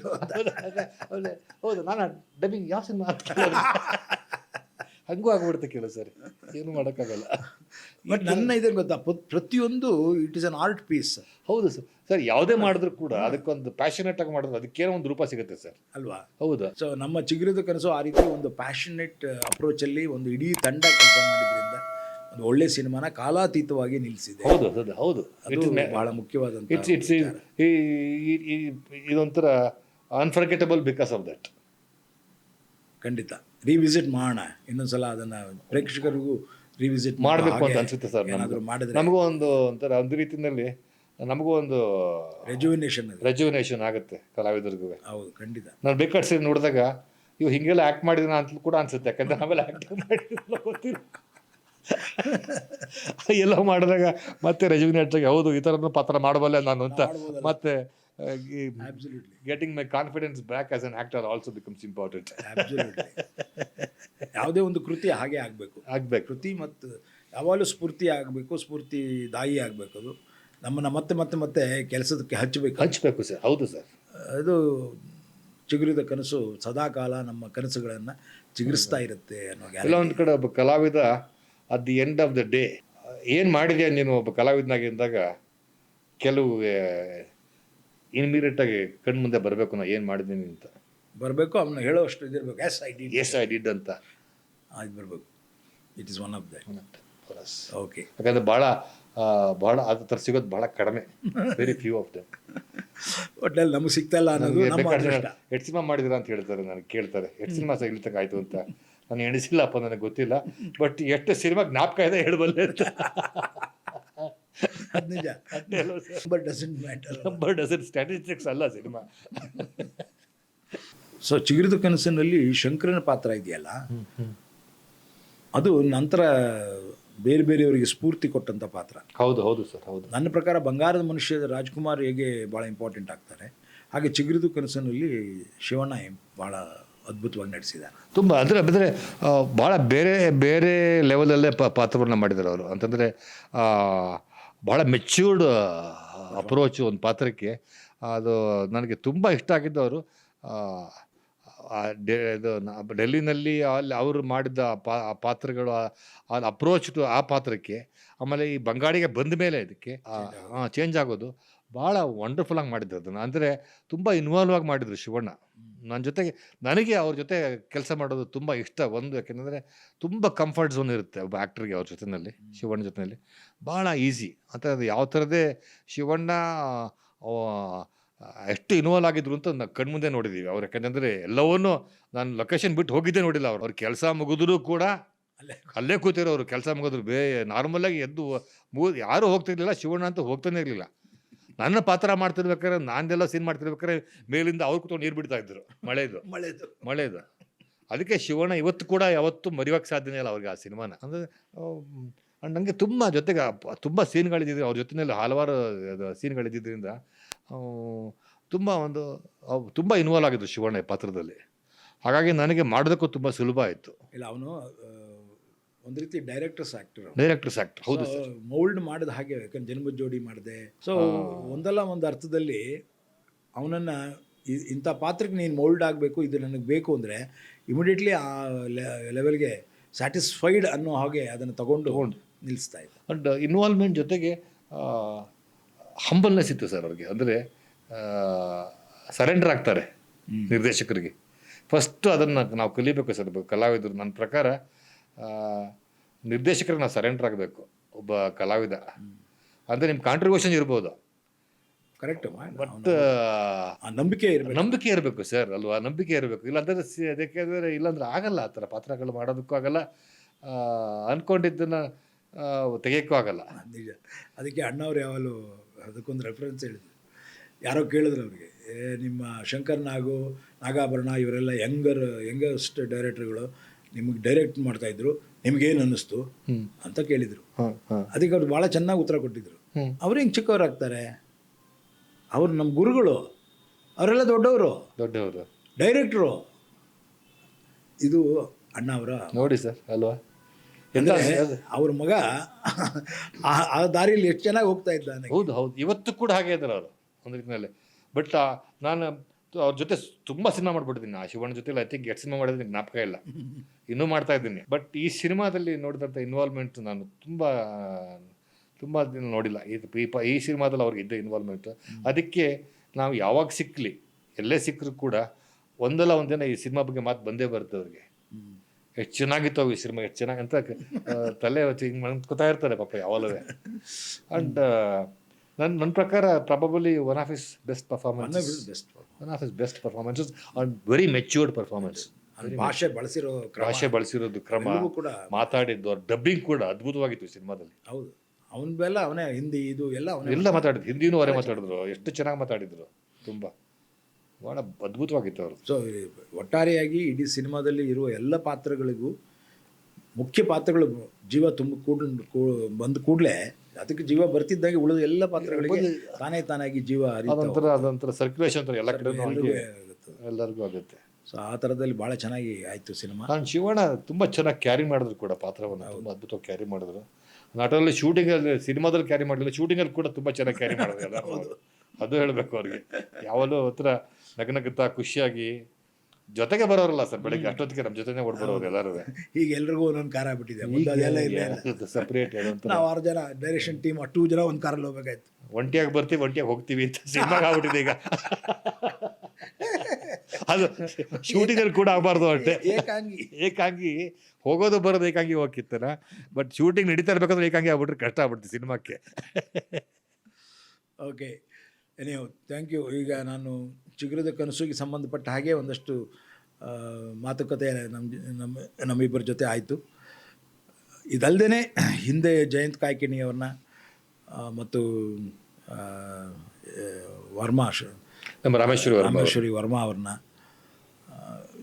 ಹೌದು ನಾನು ಡಬ್ಬಿಂಗ್ ಯಾವ ಸಿನಿಮಾ. ಹಂಗೂ ಆಗ್ಬಿಡುತ್ತೆ ಕೆಲವು ಸರ್. ಏನು ಮಾಡೋಕ್ಕಾಗಲ್ಲ. ಬಟ್ ನನ್ನ ಇದೇನು ಗೊತ್ತಾ? ಪ್ರ- ಪ್ರತಿಯೊಂದು it is an art piece ಹೌದು ಸರ್. ಸರ್ ಯಾವುದೇ ಮಾಡಿದ್ರು ಕೂಡ ಅದಕ್ಕೊಂದು ಪ್ಯಾಷನೇಟ್ ಆಗಿ ಮಾಡಿದ್ರೆ ಅದಕ್ಕೇನೋ ಒಂದು ರೂಪ ಸಿಗುತ್ತೆ ಸರ್. ಅಲ್ವಾ? ಹೌದು. ಸೊ ನಮ್ಮ ಚಿಗುರಿದ ಕನಸು ಆ ರೀತಿ ಒಂದು ಪ್ಯಾಷನೇಟ್ ಅಪ್ರೋಚಲ್ಲಿ ಒಂದು ಇಡೀ ತಂಡ ಕೆಲಸ ಮಾಡಿದ್ರಿಂದ ಒಂದು ಒಳ್ಳೆ ಸಿನಿಮಾನ ಕಾಲಾತೀತವಾಗಿ ನಿಲ್ಲಿಸಿದೆ ಹೌದು ಹೌದು ಹೌದು ಅದು ಬಹಳ ಮುಖ್ಯವಾದಂಥ ಇಟ್ಸ್ ಇಟ್ಸ್ ಇದೊಂಥರ ಅನ್ಫರ್ಗೆಟಬಲ್ ಬಿಕಾಸ್ ಆಫ್ ದಟ್ ಖಂಡಿತ. ರಿವಿಸಿಟ್ ಮಾಡೋಣ. ಇನ್ನೊಂದ್ಸಲ ಅದನ್ನು ಪ್ರೇಕ್ಷಕರಿಗೂ ರಿವಿಸಿಟ್ ಮಾಡಬೇಕು ಅಂತ ಅನ್ಸುತ್ತೆ ಸರ್ ಏನಾದರೂ ಮಾಡಿದ್ರೆ. ನಮಗೂ ಒಂದು ಒಂಥರ ಒಂದು ರೀತಿಯಲ್ಲಿ ನಮಗೂ ಒಂದು ರೆಜುವಿನೇಷನ್ ಅದು. ರೆಜ್ಯುವಿನೇಷನ್ ಆಗುತ್ತೆ ಕಲಾವಿದರಿಗೂ. ಹೌದು ಖಂಡಿತ. ನಾನು ಬೇಕಾದ ಸರಿ ನೋಡಿದಾಗ ಇವು ಹಿಂಗೆಲ್ಲ ಆ್ಯಕ್ಟ್ ಮಾಡಿದ್ರೆ ಅಂತ ಕೂಡ ಅನ್ಸುತ್ತೆ. ಯಾಕಂದ್ರೆ ನಾವೆಲ್ಲ ಆ್ಯಕ್ಟ್ ಮಾಡಿಲ್ಲ ಗೊತ್ತಿಲ್ಲ. ಎಲ್ಲೋ ಮಾಡಿದಾಗ ಮತ್ತೆ ರೆಜ್ಯುಮಿನೇಟ್ ಆಗಿ ಹೌದು ಈ ಥರದ ಪಾತ್ರ ಮಾಡಬಲ್ಲೆ ನಾನು ಅಂತ ಮತ್ತೆ absolutely getting my confidence back as an actor also becomes important absolutely. ಯಾವುದೇ ಒಂದು ಕೃತಿ ಹಾಗೆ ಆಗಬೇಕು. ಆಗಬೇಕು. ಕೃತಿ ಮತ್ತು ಯಾವಾಗಲೂ ಸ್ಫೂರ್ತಿ ಆಗಬೇಕು ಸ್ಫೂರ್ತಿ ದಾಯಿ ಆಗಬೇಕು ಅದು. ನಮ್ಮನ್ನು ಮತ್ತೆ ಮತ್ತೆ ಮತ್ತೆ ಕೆಲಸದಕ್ಕೆ ಹಚ್ಚಬೇಕು. ಹಚ್ಚಬೇಕು ಸರ್. ಹೌದು ಸರ್. ಅದು ಚಿಗುರಿದ ಕನಸು ಸದಾಕಾಲ ನಮ್ಮ ಕನಸುಗಳನ್ನು ಚಿಗುರಿಸ್ತಾ ಇರುತ್ತೆ ಅನ್ನೋ ಕೆಲವೊಂದು ಕಡೆ ಒಬ್ಬ ಕಲಾವಿದ at the end of the day ಏನು ಮಾಡಿದೆ ನೀನು ಒಬ್ಬ ಕಲಾವಿದನಾಗಿದ್ದಾಗ ಕೆಲವು ಇನ್ಮಿಡಿಯೇಟ್ ಆಗಿ ಕಣ್ಣು ಮುಂದೆ ಬರಬೇಕು ನಾ ಏನು ಮಾಡಿದ್ದೀನಿ ಅಂತ. ಬರಬೇಕು ಅವನ್ನ ಹೇಳೋಷ್ಟು ಇದಿರಬೇಕು. Yes I did yes I did ಅಂತ. ಆಯ್ತು ಬರಬೇಕು. It is one of that okay ಯಾಕಂದ್ರೆ ಭಾಳ ಭಾಳ ಅದ ಥರ ಸಿಗೋದು ಭಾಳ ಕಡಿಮೆ. ವೆರಿ ಫ್ಯೂ ಆಫ್ ದಮ್ ಒಟ್ಟಲ್ಲಿ ನಮಗೆ ಸಿಗ್ತಲ್ಲ ಅನ್ನೋದು ನಮ್ಮ ಅದೃಷ್ಟ. ಎಷ್ಟು ಸಿನಿಮಾ ಮಾಡಿದಿರ ಅಂತ ಹೇಳ್ತಾರೆ ನನಗೆ ಕೇಳ್ತಾರೆ. ಎಟ್ ಸಿನಿಮಾ ಸಹ ಇಲ್ಲಿ ಆಯ್ತು ಅಂತ. ನಾನು ಎಣಿಸಿಲ್ಲಪ್ಪ ನನಗೆ ಗೊತ್ತಿಲ್ಲ. ಬಟ್ ಎಷ್ಟು ಸಿನಿಮಾ ಜ್ಞಾಪಕ ಇದೆ ಹೇಳಬಲ್ಲೆ ಅಂತ. ಅದು ನಿಜ but doesn't matter number doesn't statistics ಅಲ್ಲ ಸಿನಿಮಾ. ಸೊ ಚಿಗುರಿದ ಕನಸಿನಲ್ಲಿ ಶಂಕರನ ಪಾತ್ರ ಇದೆಯಲ್ಲ? ಅದು ನಂತರ ಬೇರೆ ಬೇರೆಯವರಿಗೆ ಸ್ಫೂರ್ತಿ ಕೊಟ್ಟಂಥ ಪಾತ್ರ. ಹೌದು ಹೌದು ಸರ್ ಹೌದು. ನನ್ನ ಪ್ರಕಾರ ಬಂಗಾರದ ಮನುಷ್ಯ ರಾಜ್ಕುಮಾರ್ ಹೇಗೆ ಭಾಳ ಇಂಪಾರ್ಟೆಂಟ್ ಆಗ್ತಾರೆ. ಹಾಗೆ ಚಿಗುರಿದು ಕನಸಿನಲ್ಲಿ ಶಿವಣ್ಣ ಭಾಳ ಅದ್ಭುತವಾಗಿ ನಡೆಸಿದ್ದಾರೆ ತುಂಬ ಅಂದರೆ ಅಂದರೆ ಭಾಳ ಬೇರೆ ಬೇರೆ ಲೆವೆಲಲ್ಲೇ ಪಾತ್ರವನ್ನು ಮಾಡಿದ್ದಾರೆ ಅವರು. ಅಂತಂದರೆ ಭಾಳ ಮೆಚ್ಯೂರ್ಡ್ ಅಪ್ರೋಚು ಒಂದು ಪಾತ್ರಕ್ಕೆ. ಅದು ನನಗೆ ತುಂಬ ಇಷ್ಟ ಆಗಿದ್ದವರು ಇದು ನ- ಡೆಲ್ಲಿನಲ್ಲಿ ಅಲ್ಲಿ ಅವರು ಮಾಡಿದ ಪಾ ಆ ಪಾತ್ರಗಳು ಆ ಅಪ್ರೋಚ್ ಟು ಆ ಪಾತ್ರಕ್ಕೆ ಆಮೇಲೆ ಈ ಬಂಗಾಳಿಗೆ ಬಂದ ಮೇಲೆ ಇದಕ್ಕೆ ಚೇಂಜ್ ಆಗೋದು. ಭಾಳ ವಂಡರ್ಫುಲ್ಲಾಗಿ ಮಾಡಿದ್ರು ಅದನ್ನು. ಅಂದರೆ ತುಂಬ ಇನ್ವಾಲ್ವ್ ಆಗಿ ಮಾಡಿದರು ಶಿವಣ್ಣ. ನನ್ನ ಜೊತೆಗೆ ನನಗೆ ಅವ್ರ ಜೊತೆ ಕೆಲಸ ಮಾಡೋದು ತುಂಬ ಇಷ್ಟ. ಒಂದು ಯಾಕೆಂದರೆ ತುಂಬ ಕಂಫರ್ಟ್ ಝೋನ್ ಇರುತ್ತೆ ಒಬ್ಬ ಆ್ಯಕ್ಟ್ರಿಗೆ ಅವ್ರ ಜೊತೆಯಲ್ಲಿ ಶಿವಣ್ಣ ಜೊತೆಯಲ್ಲಿ ಭಾಳ ಈಸಿ ಅಂತ ಅದು ಯಾವ ಥರದೇ ಶಿವಣ್ಣ ಎಷ್ಟು ಇನ್ವಾಲ್ವ್ ಆಗಿದ್ರು ಅಂತ ನಾವು ಕಣ್ಮುಂದೆ ನೋಡಿದ್ದೀವಿ ಅವ್ರು ಯಾಕಂತಂದರೆ ಎಲ್ಲವನ್ನೂ ನಾನು ಲೊಕೇಶನ್ ಬಿಟ್ಟು ಹೋಗಿದ್ದೇ ನೋಡಿಲ್ಲ ಅವ್ರು. ಅವ್ರ ಕೆಲಸ ಮುಗಿದ್ರು ಕೂಡ ಅಲ್ಲೇ ಅಲ್ಲೇ ಅವರು ಕೆಲಸ ಮುಗಿದ್ರು ಬೇ ನಾರ್ಮಲಾಗಿ ಎದ್ದು ಮುಗಿದು ಯಾರೂ ಹೋಗ್ತಿರ್ಲಿಲ್ಲ ಶಿವಣ್ಣ ಅಂತ ಹೋಗ್ತಾನೆ ಇರಲಿಲ್ಲ. ನನ್ನ ಪಾತ್ರ ಮಾಡ್ತಿರ್ಬೇಕಾದ್ರೆ ನಾನೆಲ್ಲ ಸೀನ್ ಮಾಡ್ತಿರ್ಬೇಕಾದ್ರೆ ಮೇಲಿಂದ ಅವ್ರು ಕೂತ್ಕೊಂಡು ನೀರು ಬಿಡ್ತಾ ಇದ್ರು. ಮಳೆದು. ಮಳೆದು. ಮಳೆದು. ಅದಕ್ಕೆ ಶಿವಣ್ಣ ಇವತ್ತು ಕೂಡ ಯಾವತ್ತೂ ಮರಿಯೋಕೆ ಸಾಧ್ಯನೇ ಇಲ್ಲ ಅವ್ರಿಗೆ ಆ ಸಿನಿಮಾನ. ಅಂದರೆ ನನಗೆ ತುಂಬ ಜೊತೆಗೆ ತುಂಬ ಸೀನ್ಗಳಿದ್ದಿದ್ರೆ ಅವ್ರ ಜೊತೆಯಲ್ಲಿ ಹಲವಾರು ಸೀನ್ಗಳಿದ್ದಿದ್ದರಿಂದ ತುಂಬ ಒಂದು ತುಂಬ ಇನ್ವಾಲ್ವ್ ಆಗಿದ್ರು ಶಿವಣ್ಣ ಪಾತ್ರದಲ್ಲಿ. ಹಾಗಾಗಿ ನನಗೆ ಮಾಡೋದಕ್ಕೂ ತುಂಬ ಸುಲಭ ಆಯಿತು. ಇಲ್ಲ ಅವನು ಒಂದು ರೀತಿ ಡೈರೆಕ್ಟರ್ಸ್ ಆಕ್ಟರ್ ಡೈರೆಕ್ಟರ್ಸ್ ಆಕ್ಟರ್ ಹೌದು ಸರ್. ಮೌಲ್ಡ್ ಮಾಡಿದ ಹಾಗೆ ಯಾಕಂದ್ರೆ ಜನ್ಮ ಜೋಡಿ ಮಾಡಿದೆ. ಸೊ ಒಂದಲ್ಲ ಒಂದು ಅರ್ಥದಲ್ಲಿ ಅವನನ್ನು ಇಂಥ ಪಾತ್ರಕ್ಕೆ ನೀನು ಮೌಲ್ಡ್ ಆಗಬೇಕು ಇದು ನನಗೆ ಬೇಕು ಅಂದರೆ ಇಮಿಡಿಯೇಟ್ಲಿ ಆ ಲೆವೆಲ್ಗೆ ಸ್ಯಾಟಿಸ್ಫೈಡ್ ಅನ್ನೋ ಹಾಗೆ ಅದನ್ನು ತಗೊಂಡು ನಿಲ್ಲಿಸ್ತಾ ಇದ್ದ. ಅಂಡ್ ಇನ್ವಾಲ್ವ್ಮೆಂಟ್ ಜೊತೆಗೆ ಹಂಬಲ್ನೆಸ್ ಇತ್ತು ಸರ್ ಅವ್ರಿಗೆ. ಅಂದರೆ ಸರೆಂಡರ್ ಆಗ್ತಾರೆ ನಿರ್ದೇಶಕರಿಗೆ. ಫಸ್ಟು ಅದನ್ನು ನಾವು ಕಲಿಬೇಕು ಸರ್ ಕಲಾವಿದರು ನನ್ನ ಪ್ರಕಾರ. ನಿರ್ದೇಶಕರಿಗೆ ನಾವು ಸರೆಂಡರ್ ಆಗಬೇಕು. ಒಬ್ಬ ಕಲಾವಿದ. ಅಂದರೆ ನಿಮ್ಮ ಕಾಂಟ್ರಿಬ್ಯೂಷನ್ ಇರ್ಬೋದು. ಕರೆಕ್ಟ್ ಬಟ್ ನಂಬಿಕೆ ಇರಬೇಕು. ನಂಬಿಕೆ ಇರಬೇಕು ಸರ್ ಅಲ್ವಾ? ನಂಬಿಕೆ ಇರಬೇಕು. ಇಲ್ಲಾಂದ್ರೆ ಸಿ ಅದಕ್ಕೆ ಅಂದರೆ ಇಲ್ಲಾಂದ್ರೆ ಆಗಲ್ಲ. ಆ ಥರ ಪಾತ್ರಗಳು ಮಾಡೋದಕ್ಕೂ ಆಗಲ್ಲ. ಅಂದ್ಕೊಂಡಿದ್ದನ್ನು ಅನ್ಕೊಂಡಿದ್ದನ್ನು ತೆಗಿಯೋಕ್ಕೂ ಆಗಲ್ಲ. ನಿಜ. ಅದಕ್ಕೆ ಅಣ್ಣವ್ರು ಯಾವಾಗಲೂ ಅದಕ್ಕೊಂದು ರೆಫರೆನ್ಸ್ ಹೇಳಿದ್ರು. ಯಾರೋ ಕೇಳಿದ್ರು ಅವ್ರಿಗೆ ಏ ನಿಮ್ಮ ಶಂಕರ್ ನಾಗು ನಾಗಾಭರಣ ಇವರೆಲ್ಲ ಯಂಗರ್ ಯಂಗಸ್ಟ್ ಡೈರೆಕ್ಟರ್ಗಳು ನಿಮಗೆ ಡೈರೆಕ್ಟ್ ಮಾಡ್ತಾ ಇದ್ರು ನಿಮ್ಗೇನು ಅನ್ನಿಸ್ತು ಅಂತ ಕೇಳಿದರು. ಅದಕ್ಕೆ ಅವ್ರು ಭಾಳ ಚೆನ್ನಾಗಿ ಉತ್ತರ ಕೊಟ್ಟಿದ್ರು. ಅವ್ರು ಹೆಂಗೆ ಚಿಕ್ಕವರಾಗ್ತಾರೆ? ಅವ್ರು ನಮ್ಮ ಗುರುಗಳು ಅವರೆಲ್ಲ ದೊಡ್ಡವರು. ದೊಡ್ಡವರು. ಡೈರೆಕ್ಟ್ರು ಇದು ಅಣ್ಣ ಅವರ. ನೋಡಿ ಸರ್ ಅಲ್ವಾ? ಎಲ್ಲ ಅವ್ರ ಮಗ ಆ- ಆ ದಾರಿಯಲ್ಲಿ ಎಷ್ಟು ಚೆನ್ನಾಗಿ ಹೋಗ್ತಾ ಇದ್ದಾನೆ ಹೌದು ಹೌದು. ಇವತ್ತು ಕೂಡ ಹಾಗೆ ಇದ್ದಾರೆ ಅವರು ಒಂದು ರೀತಿಯಲ್ಲಿ. ಬಟ್ ನಾನು ಅವ್ರ ಜೊತೆ ತುಂಬಾ ಸಿನಿಮಾ ಮಾಡ್ಬಿಟ್ಟಿದ್ದೀನಿ ಆ ಶಿವಣ್ಣ ಜೊತೆ ಐ ತಿಂಕ್ ಎಷ್ಟು ಸಿನಿಮಾ ಮಾಡಿದ್ರೆ ಜ್ಞಾಪಕ ಇಲ್ಲ. ಇನ್ನೂ ಮಾಡ್ತಾ ಇದ್ದೀನಿ. ಬಟ್ ಈ ಸಿನಿಮಾದಲ್ಲಿ ನೋಡಿದಂಥ ಇನ್ವಾಲ್ವ್ಮೆಂಟ್ ನಾನು ತುಂಬ ತುಂಬ ದಿನ ನೋಡಿಲ್ಲ. ಇದು ಈ ಪ- ಈ ಸಿನಿಮಾದಲ್ಲಿ ಅವ್ರಿಗೆ ಇದ್ದ ಇನ್ವಾಲ್ವ್ಮೆಂಟ್ ಅದಕ್ಕೆ ನಾವು ಯಾವಾಗ ಸಿಕ್ಕಲಿ ಎಲ್ಲೇ ಸಿಕ್ಕರೂ ಕೂಡ ಒಂದಲ್ಲ ಒಂದಿನ ಈ ಸಿನಿಮಾ ಬಗ್ಗೆ ಮಾತು ಬಂದೇ ಬರುತ್ತೆ ಅವ್ರಿಗೆ. ಎಷ್ಟು ಚೆನ್ನಾಗಿತ್ತು ಅವು ಈ ಸಿನಿಮಾ ಎಷ್ಟು ಚೆನ್ನಾಗಿ ಅಂತ ತಲೆ ವಚ್ಚಿ ಹಿಂಗೆ ಮಾಡ್ಕೊತಾ ಇರ್ತಾರೆ ಪಾಪ ಯಾವಾಗಲೂ. ಅಂಡ್ ನನ್ನ ನನ್ನ ಪ್ರಕಾರ probably one of his best performance best one of his best performances an very matured performance ಭಾಷೆ ಬಳಸಿರೋ ಭಾಷೆ ಬಳಸಿರೋದು ಕ್ರಮ. ಕೂಡ ಮಾತಾಡಿದ್ದು ಡಬ್ಬಿಂಗ್ ಕೂಡ ಅದ್ಭುತವಾಗಿತ್ತು ಸಿನಿಮಾದಲ್ಲಿ. ಹೌದು. ಅವನ ಬೆಲ್ಲ ಅವನೇ ಹಿಂದಿ ಇದು ಎಲ್ಲ ಅವನೇ ಎಲ್ಲ ಮಾತಾಡಿದ್ರು. ಹಿಂದಿನೂ ಅವರೇ ಮಾತಾಡಿದ್ರು. ಎಷ್ಟು ಚೆನ್ನಾಗಿ ಮಾತಾಡಿದ್ರು. ತುಂಬಾ. ಭಾಳ ಅದ್ಭುತವಾಗಿತ್ತು ಅವರು ಸೊ ಒಟ್ಟಾರೆಯಾಗಿ ಇಡೀ ಸಿನಿಮಾದಲ್ಲಿ ಇರುವ ಎಲ್ಲ ಪಾತ್ರಗಳಿಗೂ ಮುಖ್ಯ ಪಾತ್ರಗಳು ಜೀವ ತುಂಬ ಕೂಡ ಬಂದ ಕೂಡಲೇ ಅದಕ್ಕೆ ಜೀವ ಬರ್ತಿದ್ದಾಗೆ ಉಳಿದ ಎಲ್ಲ ಪಾತ್ರಗಳಿಗೆ ತಾನೇ ತಾನಾಗಿ ಜೀವ ಹರಿತಾ ಅದೊಂಥರ ಅದೊಂಥರ ಸರ್ಕ್ಯುಲೇಷನ್ ಎಲ್ಲ ಆಗುತ್ತೆ. ಎಲ್ಲರಿಗೂ ಆಗುತ್ತೆ. ಸೊ ಆ ಥರದಲ್ಲಿ ಭಾಳ ಚೆನ್ನಾಗಿ ಆಯಿತು ಸಿನಿಮಾ. ನಾನು ಶಿವಣ್ಣ ತುಂಬ ಚೆನ್ನಾಗಿ ಕ್ಯಾರಿ ಮಾಡಿದ್ರು ಕೂಡ ಪಾತ್ರವನ್ನು ತುಂಬ ಅದ್ಭುತವಾಗಿ ಕ್ಯಾರಿ ಮಾಡಿದ್ರು. ನಾಟ್ ಶೂಟಿಂಗಲ್ಲಿ ಸಿನಿಮಾದಲ್ಲಿ ಕ್ಯಾರಿ ಮಾಡಲಿಲ್ಲ ಶೂಟಿಂಗಲ್ಲಿ ಕೂಡ ತುಂಬಾ ಚೆನ್ನಾಗಿ ಕ್ಯಾರಿ ಮಾಡಿದ್ರು ಅದು ಹೇಳಬೇಕು ಅವ್ರಿಗೆ. ಯಾವಾಗಲೂ ಹತ್ರ ನಗನಗುತ್ತಾ ಖುಷಿಯಾಗಿ ಜೊತೆಗೆ ಬರೋರಲ್ಲ ಸರ್ ಬೆಳಿಗ್ಗೆ ಅಷ್ಟೊತ್ತಿಗೆ ನಮ್ಮ ಜೊತೆನೆ ಓಡ್ ಬರೋರು ಎಲ್ಲರೂ ಈಗ ಎಲ್ರಿಗೂ ಒಂದೊಂದು ಕಾರ ಬಿಟ್ಟಿದೆ ಸಪ್ರೇಟ್ ನಾವು ಆರು ಜನ ಡೈರೆಕ್ಷನ್ ಟೀಮ್ ಟೂ ಜನ ಒಂದು ಕಾರಲ್ಲಿ ಹೋಗ್ಬೇಕಾಯ್ತು. ಒಂಟಿಯಾಗಿ ಬರ್ತೀವಿ ಒಂಟಿಯಾಗಿ ಹೋಗ್ತೀವಿ ಅಂತ ಸಿನಿಮಾ ಆಗ್ಬಿಟ್ಟಿದೆ ಈಗ. ಅದು ಶೂಟಿಂಗ್ ಅಲ್ಲಿ ಕೂಡ ಆಗಬಾರ್ದು ಅಷ್ಟೆ. ಏಕಾಂಗಿ. ಏಕಾಂಗಿ. ಹೋಗೋದು ಬರೋದು ಏಕಾಂಗಿ ಹೋಗಿತ್ತನ ಬಟ್ ಶೂಟಿಂಗ್ ನಡೀತಾ ಇರ್ಬೇಕಂದ್ರೆ ಏಕಾಂಗಿ ಆಗ್ಬಿಟ್ರೆ ಕಷ್ಟ ಆಗ್ಬಿಡ್ತು ಸಿನಿಮಾಕ್ಕೆ. ಓಕೆ ನೀವು ಥ್ಯಾಂಕ್ ಯು ಈಗ ನಾನು ಚಿಗುರದ ಕನಸುಗೆ ಸಂಬಂಧಪಟ್ಟ ಹಾಗೆ ಒಂದಷ್ಟು ಮಾತುಕತೆ ನಮ್ಮ ನಮ್ಮ ನಮ್ಮಿಬ್ಬರ ಜೊತೆ ಆಯಿತು. ಇದಲ್ಲದೆ ಹಿಂದೆ ಜಯಂತ್ ಕಾಯ್ಕಿಣಿಯವ್ರನ್ನ ಮತ್ತು ವರ್ಮಾ ನಮ್ಮ ರಾಮೇಶ್ವರಿ ರಾಮೇಶ್ವರಿ ವರ್ಮಾ ಅವ್ರನ್ನ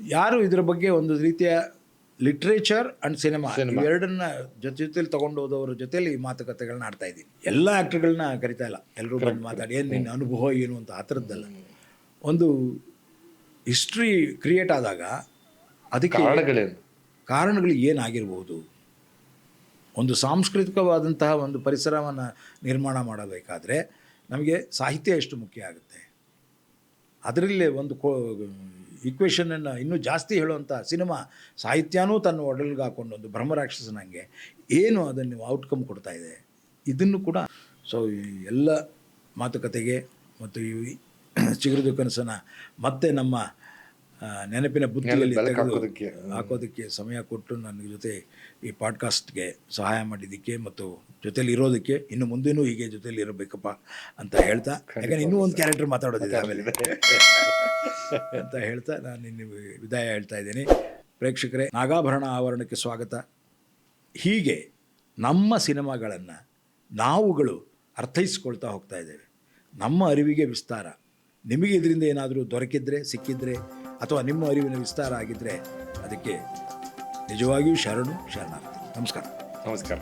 ಯಾರು ಇದರ ಬಗ್ಗೆ ಒಂದು ರೀತಿಯ ಲಿಟ್ರೇಚರ್ ಅಂಡ್ ಸಿನಿಮಾ ಎರಡನ್ನ ಜೊತೆ ಜೊತೆಲಿ ತಗೊಂಡು ಹೋದವ್ರ ಜೊತೆಲಿ ಈ ಮಾತುಕತೆಗಳನ್ನ ಆಡ್ತಾ ಇದ್ದೀನಿ. ಎಲ್ಲ ಆ್ಯಕ್ಟರ್ಗಳನ್ನ ಕರಿತಾ ಇಲ್ಲ. ಎಲ್ಲರೂ ಬಂದು ಮಾತಾಡಿ ಏನು ನಿನ್ನ ಅನುಭವ ಏನು ಅಂತ ಆ ಥರದ್ದಲ್ಲ. ಒಂದು ಹಿಸ್ಟ್ರಿ ಕ್ರಿಯೇಟ್ ಆದಾಗ ಅದಕ್ಕೆ ಕಾರಣಗಳೇನು? ಕಾರಣಗಳು ಏನಾಗಿರ್ಬೋದು? ಒಂದು ಸಾಂಸ್ಕೃತಿಕವಾದಂತಹ ಒಂದು ಪರಿಸರವನ್ನು ನಿರ್ಮಾಣ ಮಾಡಬೇಕಾದ್ರೆ ನಮಗೆ ಸಾಹಿತ್ಯ ಎಷ್ಟು ಮುಖ್ಯ ಆಗುತ್ತೆ? ಅದರಲ್ಲೇ ಒಂದು ಕೋ ಇಕ್ವೇಷನನ್ನು ಇನ್ನೂ ಜಾಸ್ತಿ ಹೇಳುವಂಥ ಸಿನಿಮಾ ಸಾಹಿತ್ಯನೂ ತನ್ನ ಒಡಲ್ಗೆ ಹಾಕೊಂಡು ಒಂದು ಬ್ರಹ್ಮರಾಕ್ಷಸನಂಗೆ ಏನು ಅದನ್ನು ಔಟ್ಕಮ್ ಕೊಡ್ತಾ ಇದೆ? ಇದನ್ನು ಕೂಡ ಸೊ ಎಲ್ಲ ಮಾತುಕತೆಗೆ ಮತ್ತು ಈ ಚಿಗುರಿದು ಕನಸನ್ನು ಮತ್ತೆ ನಮ್ಮ ನೆನಪಿನ ಬುದ್ಧಿಯಲ್ಲಿ ಹಾಕೋದಕ್ಕೆ. ಹಾಕೋದಕ್ಕೆ ಸಮಯ ಕೊಟ್ಟು ನನ್ನ ಜೊತೆ ಈ ಪಾಡ್ಕಾಸ್ಟ್ಗೆ ಸಹಾಯ ಮಾಡಿದ್ದಕ್ಕೆ ಮತ್ತು ಜೊತೆಲಿ ಇರೋದಕ್ಕೆ ಇನ್ನು ಮುಂದೇನೂ ಹೀಗೆ ಜೊತೆಲಿ ಇರಬೇಕಪ್ಪ ಅಂತ ಹೇಳ್ತಾ ಯಾಕಂದ್ರೆ ಇನ್ನೂ ಒಂದು ಕ್ಯಾರೆಕ್ಟರ್ ಮಾತಾಡೋದಿದೆ ಆಮೇಲೆ. ಅಂತ ಹೇಳ್ತಾ ನಾನು ಇನ್ನು ವಿದಾಯ ಹೇಳ್ತಾ ಇದ್ದೀನಿ. ಪ್ರೇಕ್ಷಕರೇ ನಾಗಾಭರಣ ಆವರಣಕ್ಕೆ ಸ್ವಾಗತ. ಹೀಗೆ ನಮ್ಮ ಸಿನಿಮಾಗಳನ್ನು ನಾವುಗಳು ಅರ್ಥೈಸ್ಕೊಳ್ತಾ ಹೋಗ್ತಾ ಇದ್ದೇವೆ. ನಮ್ಮ ಅರಿವಿಗೆ ವಿಸ್ತಾರ. ನಿಮಗೆ ಇದರಿಂದ ಏನಾದರೂ ದೊರಕಿದ್ರೆ, ಸಿಕ್ಕಿದ್ರೆ, ಅಥವಾ ನಿಮ್ಮ ಅರಿವಿನ ವಿಸ್ತಾರ ಆಗಿದ್ರೆ ಅದಕ್ಕೆ ನಿಜವಾಗಿಯೂ ಶರಣು, ಶರಣಾರ್ಥಿ. ನಮಸ್ಕಾರ. ನಮಸ್ಕಾರ.